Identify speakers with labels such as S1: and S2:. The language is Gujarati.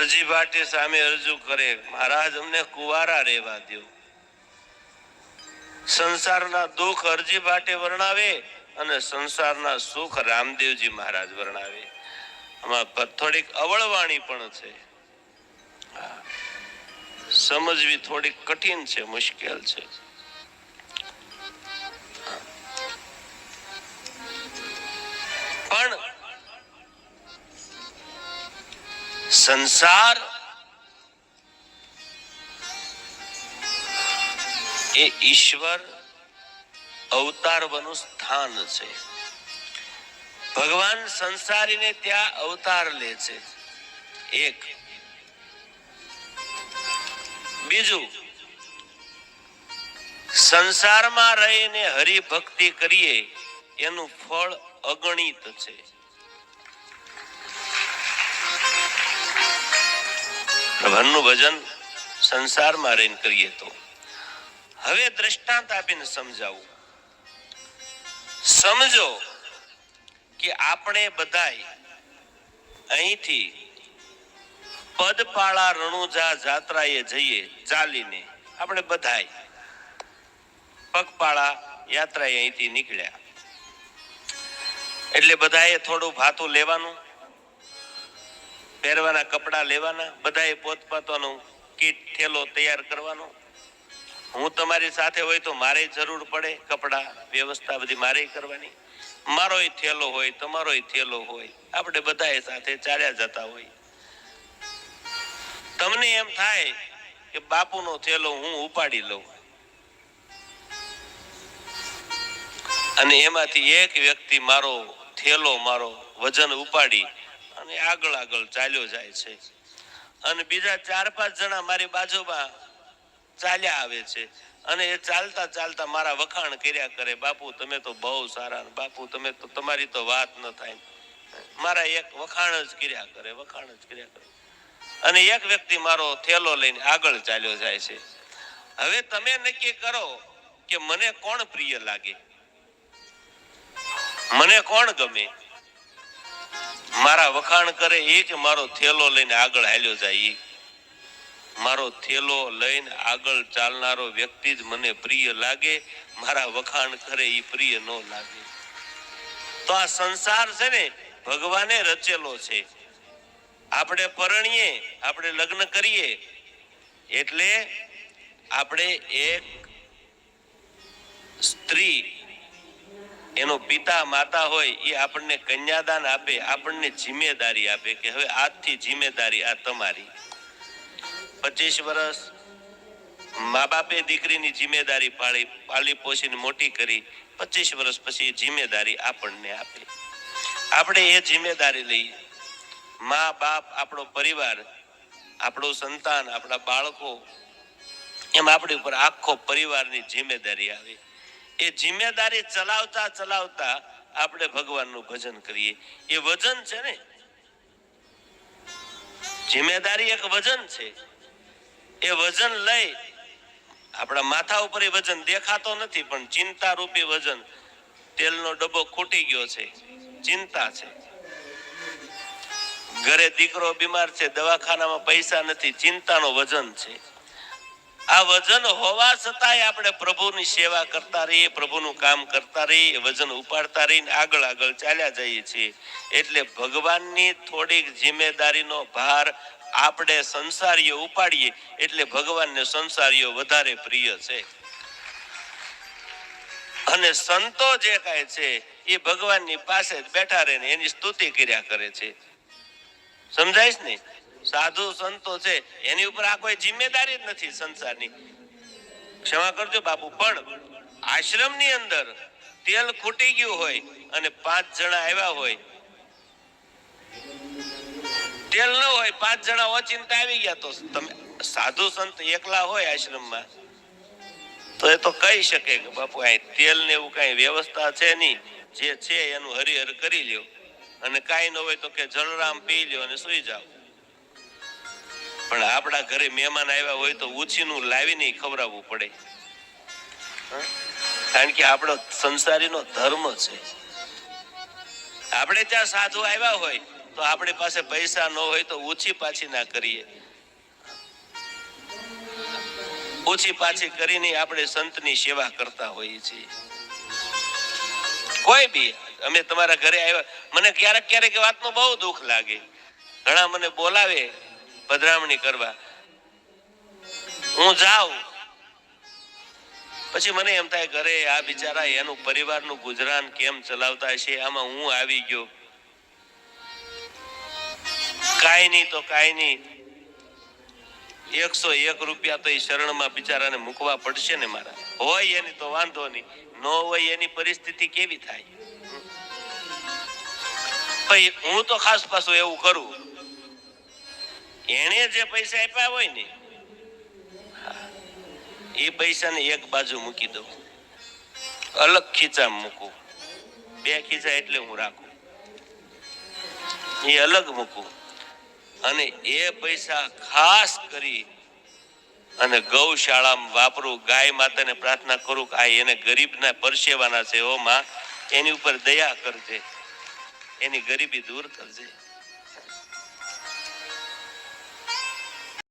S1: અરજી ભાટી સામે અરજુ કરે, મહારાજ, અમને કુવારા રહેવા દો સંસારના દુઃખ અરજી ભાટે વર્ણાવે અને સંસારના સુખ રામદેવજી મહારાજ વર્ણાવે. આમાં થોડીક અવળવાણી પણ છે. સમજવી થોડીક કઠિન છે, મુશ્કેલ છે. સંસાર એ ઈશ્વર અવતારવાનું સ્થાન છે. ભગવાન સંસારીને ત્યાં અવતાર લે છે. એક. બીજું. સંસારમાં રહીને હરિભક્તિ કરીએ, એનું ફળ અગણિત છે. ભગવાનનું ભજન સંસારમાં રહીને કરીએ તો. હવે દ્રષ્ટાંત આપીને સમજાવું. સમજો કે આપણે બધાય અહીંથી પદપાળા રણુજા જાત્રાએ જઈએ, ચાલીને. આપણે બધાય પગપાળા યાત્રાએ અહીંથી નીકળ્યા. એટલે બધાએ થોડું ભાતું લેવાનું. પહેરવાના કપડા લેવાના, બધાએ પોતપોતાનું કીટ, થેલો તૈયાર કરવાનો. હું તમારી સાથે હોય તો મારે જરૂર પડે કપડા વ્યવસ્થા બધી મારે કરવાની. મારોય થેલો હોય, તમારોય થેલો હોય, આપણે બધાએ સાથે ચાલ્યા જતા હોય. તમને એમ થાય કે બાપુનો થેલો હું ઉપાડી લઉં. અને એમાંથી એક વ્યક્તિ મારો થેલો, મારો વજન ઉપાડી અને આગળ આગળ ચાલ્યો જાય છે. અને બીજા ચાર પાંચ જણા મારી બાજુમાં ચાલ્યા આવે છે. અને એ ચાલતા ચાલતા મારા વખાણ કર્યા કરે, બાપુ, તમે તો બહુ સારા બાપુ, તમે તો, તમારી તો વાત ન થાય. મારા એક વખાણ જ કર્યા કરે, વખાણ જ કર્યા કરે. અને એક વ્યક્તિ મારો થેલો લઈને આગળ ચાલ્યો જાય છે. હવે તમે નક્કી કરો કે મને કોણ પ્રિય લાગે? મને કોણ ગમે? મારા વખાણ કરે એ કે મારો થેલો લઈને આગળ હાલ્યો જાય મારો થેલો લઈને આગળ ચાલનારો વ્યક્તિ જ મને પ્રિય લાગે, મારા વખાણ કરે એ પ્રિય ન લાગે. તો આ સંસાર છે ને ભગવાને રચેલો છે. આપણે પરણીએ, આપણે લગ્ન કરીએ, એટલે આપણે એક સ્ત્રી એનો પિતા, માતા હોય એ આપણને કન્યાદાન આપે, આપણને જિમ્મેદારી આપે કે હવે આજથી જિમ્મેદારી આ તમારી. પચીસ વર્ષ મા બાપે દીકરીની જિમ્મેદારી પાળી પાલી પોષીને મોટી કરી, પચીસ વર્ષ પછી જિમ્મેદારી આપણને આપે. આપણે એ જિમ્મેદારી લઈએ મા બાપ આપણો પરિવાર, આપણું સંતાન, આપણા બાળકો, એમ આપણી ઉપર આખો પરિવારની જિમ્મેદારી આવે. એ જિમ્મેદારી ચલાવતા ચલાવતા આપણે ભગવાનનું ભજન કરીએ. એ વજન છે ને? જિમ્મેદારી એક વજન છે. એ વજન લઈ આપણા માથા ઉપર એ વજન દેખાતો નથી, પણ ચિંતા રૂપી વજન. તેલનો ડબ્બો ખૂટી ગયો છે. ચિંતા છે. ઘરે દીકરો બીમાર છે, દવાખાનામાં પૈસા નથી, ચિંતાનો વજન છે. આ વજન હોવા છતાંય આપણે પ્રભુની સેવા કરતા રહીએ, પ્રભુનું કામ કરતા રહીએ વજન ઉપાડતા રહીને આગળ આગળ ચાલ્યા જઈએ છીએ. એટલે ભગવાનની થોડીક જિમ્મેદારીનો ભાર આપણે સંસારીઓ ઉપાડીએ, એટલે ભગવાનને સંસારીઓ વધારે પ્રિય છે. અને સંતો જે કાંઈ છે, એ ભગવાનની પાસે જ બેઠા રહીને એની સ્તુતિ કર્યા કરે છે. સમજાય ને? સાધુ સંતો છે, એની ઉપર આ કોઈ જિમ્મેદારી જ નથી સંસારની. ક્ષમા કરજો બાપુ, પણ આશ્રમની અંદર તેલ ખૂટી ગયું હોય અને પાંચ જણા આવ્યા હોય, તેલ ન હોય, પાંચ જણા ઓચિંતા આવી ગયા તો તમે સાધુ સંત એકલા હોય આશ્રમમાં, તો એ તો કહી શકે કે બાપુ, આ તેલ ને એવું કઈ વ્યવસ્થા છે નહીં. જે છે એનું હરિહર કરી લ્યો. અને કાંઈ ન હોય તો કે જળરામ પી લ્યો અને સુઈ જાઓ. પણ આપણા ઘરે મહેમાન આવ્યા હોય તો ઉછીનું લાવીને ખવડાવવું પડે. કારણ કે આપણો સંસારીનો ધર્મ છે. આપણે ત્યાં સાધુ આવ્યા હોય તો આપણી પાસે પૈસા ન હોય તો ઓછી પાછી ના કરીએ. ઓછી પાછી કરીને આપણે સંતની સેવા કરતા હોઈએ છીએ. કોઈ બી, અમે તમારા ઘરે આવ્યા, મને ક્યારેક ક્યારેક વાતનું બહુ દુઃખ લાગે. ઘણા મને બોલાવે પધરામણી કરવા. હું જાઉં. પછી મને એમ થાય ઘરે આ બિચારા એનું પરિવારનું ગુજરાન કેમ ચલાવતા છે આમાં હું આવી ગયો. કાંઈ નહીં તો કાંઈ નહીં. એકસો એક રૂપિયા તો એ શરણમાં બિચારાને મૂકવા પડશે ને મારા. હોય એની તો વાંધો નહીં. ન હોય એની પરિસ્થિતિ કેવી થાય? હું તો ખાસ પાછું એવું કરું. એણે જે પૈસા આપ્યા હોય ને, એ પૈસાને એક બાજુ મૂકી દઉં. અલગ ખીચા મૂકું. બે ખીચા એટલે હું રાખું. એ અલગ મૂકું. અને એ પૈસા ખાસ કરી અને ગૌશાળામાં વાપરું, ગાય માતાને પ્રાર્થના કરું કે આ એને ગરીબના પરસેવાના છે ઓ એની ઉપર દયા કરજે. એની ગરીબી દૂર કરજે.